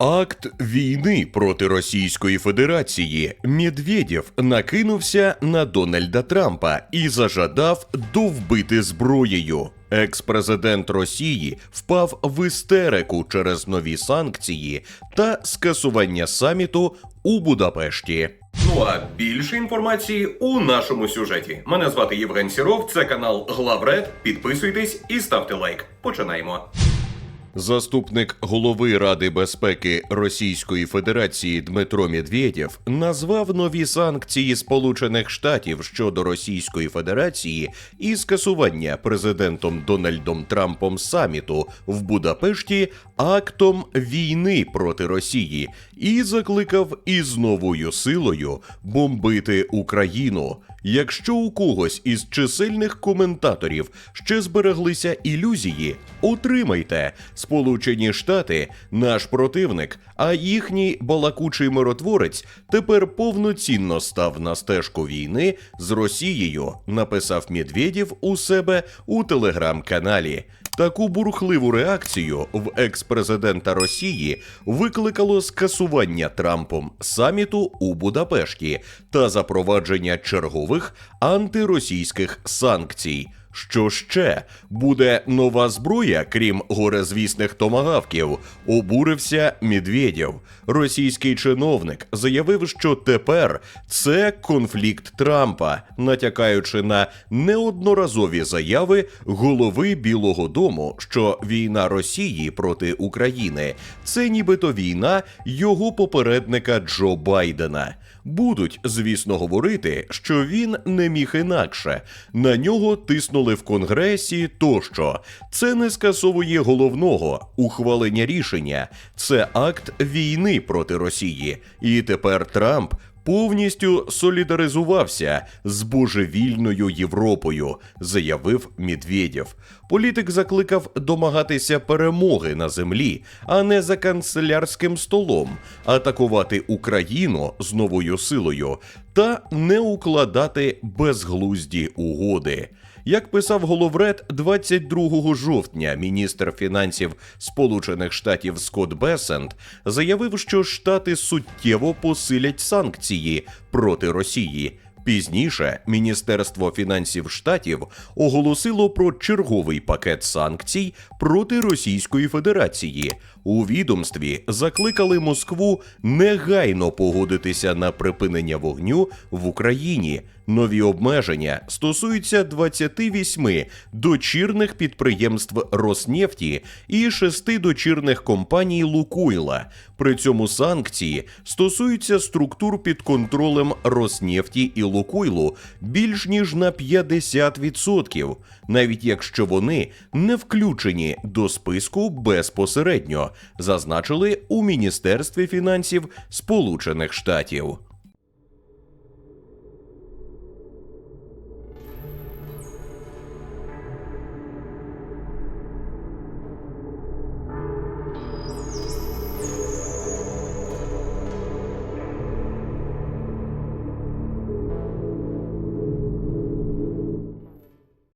Акт війни проти Російської Федерації Медведєв накинувся на Дональда Трампа і зажадав довбити зброєю. Екс-президент Росії впав в істерику через нові санкції та скасування саміту у Будапешті. Ну а більше інформації у нашому сюжеті. Мене звати Євген Сіров. Це канал Главред. Підписуйтесь і ставте лайк. Починаємо. Заступник голови Ради безпеки Російської Федерації Дмитро Медведєв назвав нові санкції Сполучених Штатів щодо Російської Федерації і скасування президентом Дональдом Трампом саміту в Будапешті актом війни проти Росії і закликав із новою силою бомбити Україну. Якщо у когось із чисельних коментаторів ще збереглися ілюзії, отримайте Сполучені Штати, наш противник, а їхній балакучий миротворець тепер повноцінно став на стежку війни з Росією, написав Медведєв у себе у телеграм-каналі. Таку бурхливу реакцію в екс-президента Росії викликало скасування Трампом саміту у Будапешті та запровадження чергових антиросійських санкцій. Що ще буде нова зброя, крім горезвісних томагавків? Обурився Медведєв. Російський чиновник заявив, що тепер це конфлікт Трампа, натякаючи на неодноразові заяви голови Білого Дому, що війна Росії проти України це нібито війна його попередника Джо Байдена. Будуть, звісно, говорити, що він не міг інакше. На нього тиснули в конгресі тощо. Це не скасовує головного ухвалення рішення. Це акт війни проти Росії. І тепер Трамп. Повністю солідаризувався з божевільною Європою, заявив Медведєв. Політик закликав домагатися перемоги на землі, а не за канцелярським столом, атакувати Україну з новою силою та не укладати безглузді угоди. Як писав головред 22 жовтня, міністр фінансів Сполучених Штатів Скотт Бесент заявив, що штати суттєво посилять санкції проти Росії. Пізніше Міністерство фінансів штатів оголосило про черговий пакет санкцій проти Російської Федерації. У відомстві закликали Москву негайно погодитися на припинення вогню в Україні. Нові обмеження стосуються 28 дочірних підприємств Роснефті і 6 дочірних компаній Лукойла. При цьому санкції стосуються структур під контролем Роснефті і Лукойлу більш ніж на 50%, навіть якщо вони не включені до списку безпосередньо, зазначили у Міністерстві фінансів Сполучених Штатів.